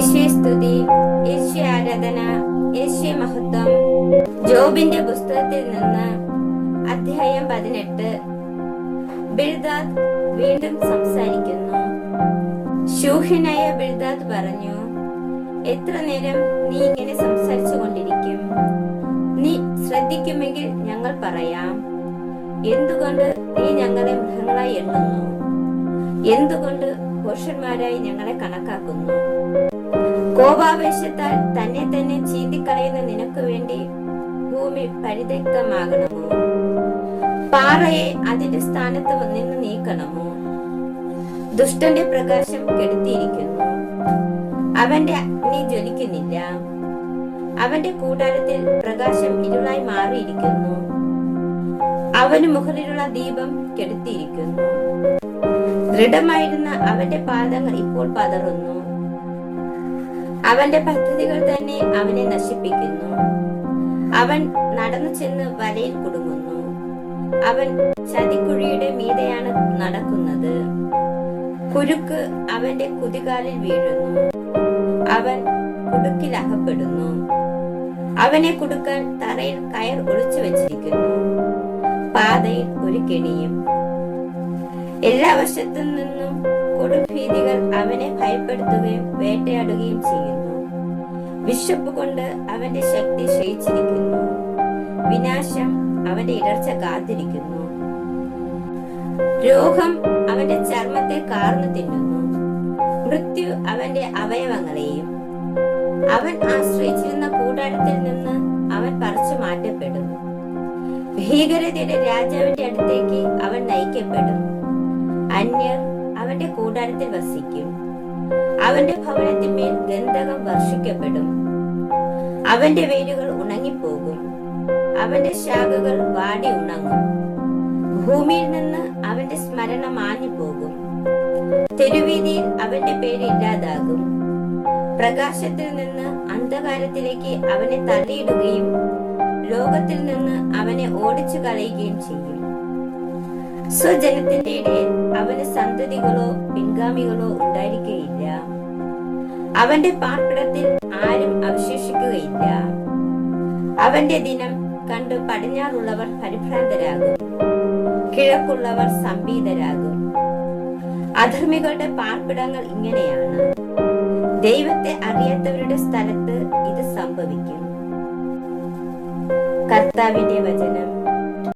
സ്തുതി. ആരാധന. മഹത്വം. ജോബിന്റെ പുസ്തകത്തിൽ നിന്ന് അധ്യായം പതിനെട്ട്. ബിൽദാദ് വീണ്ടും സംസാരിക്കുന്നു. ശൂഹനായ ബിൽദാദ് പറഞ്ഞു എത്ര നേരം നീ ഇങ്ങനെ സംസാരിച്ചു കൊണ്ടിരിക്കും നീ ശ്രദ്ധിക്കുമെങ്കിൽ ഞങ്ങൾ പറയാം. എന്തുകൊണ്ട് നീ ഞങ്ങളെ മൃഗങ്ങളായി എണ്ണുന്നു? എന്തുകൊണ്ട് പുരുഷന്മാരായി ഞങ്ങളെ കണക്കാക്കുന്നു. കോപാവേശത്താൽ തന്നെ തന്നെ ചീന്തിക്കളയുന്ന നിനക്ക് വേണ്ടി ഭൂമി പരിത്യക്തമാകണമോ പാറയെ അതിന്റെ സ്ഥാനത്ത് നിന്ന് നീക്കണമോ? ദുഷ്ടന്റെ പ്രകാശം കെടുത്തിയിരിക്കുന്നു. അവന്റെ അഗ്നി ജ്വലിക്കുന്നില്ല. അവന്റെ കൂടാരത്തിൽ പ്രകാശം ഇരുളായി മാറിയിരിക്കുന്നു. അവന് മുകളിലുള്ള ദീപം കെടുത്തിയിരിക്കുന്നു. ദൃഢമായിരുന്ന അവന്റെ പാദങ്ങൾ ഇപ്പോൾ പതറുന്നു. അവന്റെ പദ്ധതികൾ തന്നെ അവനെ നശിപ്പിക്കുന്നു. അവൻ നടന്നു ചെന്ന് വലയിൽ കുടുങ്ങുന്നു. അവൻ ചതിക്കുഴിയുടെ മീതെയാണ് നടക്കുന്നത്. കുരുക്ക് അവന്റെ കുതികാലിൽ വീഴുന്നു. അവൻ കുടുക്കിൽ അകപ്പെടുന്നു. അവനെ കുടുക്കാൻ തറയിൽ കയർ ഒളിച്ചു വെച്ചിരിക്കുന്നു. പാതയിൽ ഒരു കെണിയും എല്ലാ വശത്തു നിന്നും കൊടുഭീതികൾ അവനെ ഭയപ്പെടുത്തുകയും വേട്ടയാടുകയും ചെയ്യുന്നു. വിശപ്പ് കൊണ്ട് അവന്റെ ശക്തി ക്ഷയിച്ചിരിക്കുന്നു. വിനാശം അവന്റെ ഇടർച്ച കാത്തിരിക്കുന്നു. രോഗം അവന്റെ ചർമ്മത്തെ കാർന്നു തിന്നുന്നു. മൃത്യു അവന്റെ അവയവങ്ങളെയും അവൻ ആശ്രയിച്ചിരുന്ന കൂടാരത്തിൽ നിന്ന് അവൻ പറിച്ചു മാറ്റപ്പെടുന്നു. ഭീകരതയുടെ രാജാവിന്റെ അടുത്തേക്ക് അവൻ നയിക്കപ്പെടും അന്യർ അവന്റെ കൂടാരത്തിൽ വസിക്കും. അവന്റെ ഭവനത്തിന്മേൽ ഗന്ധകം വർഷിക്കപ്പെടും. അവന്റെ വേരുകൾ ഉണങ്ങിപ്പോകും. അവന്റെ ശാഖകൾ വാടി ഉണങ്ങും. ഭൂമിയിൽ നിന്ന് അവന്റെ സ്മരണ മാഞ്ഞു പോകും തെരുവീതിയിൽ അവന്റെ പേര് ഇല്ലാതാകും. പ്രകാശത്തിൽ നിന്ന് അന്ധകാരത്തിലേക്ക് അവനെ തള്ളിയിടുകയും ലോകത്തിൽ നിന്ന് അവനെ ഓടിച്ചു കളയുകയും ചെയ്യും. സ്വജനത്തിന്റെ സന്തതികളോ പിൻഗാമികളോ ഉണ്ടായിരിക്കുകയില്ല അവന്റെ പാർപ്പിടത്തിൽ ആരും അവശേഷിക്കുകയില്ല. അവന്റെ ദിനം കണ്ട് പടിഞ്ഞാറുള്ളവർ പരിഭ്രാന്തരാകും. കിഴക്കുള്ളവർ സംഭീതരാകും. അധർമ്മികളുടെ പാർപ്പിടങ്ങൾ ഇങ്ങനെയാണ്. ദൈവത്തെ അറിയാത്തവരുടെ സ്ഥലത്ത് ഇത് സംഭവിക്കും. കർത്താവിന്റെ വചനം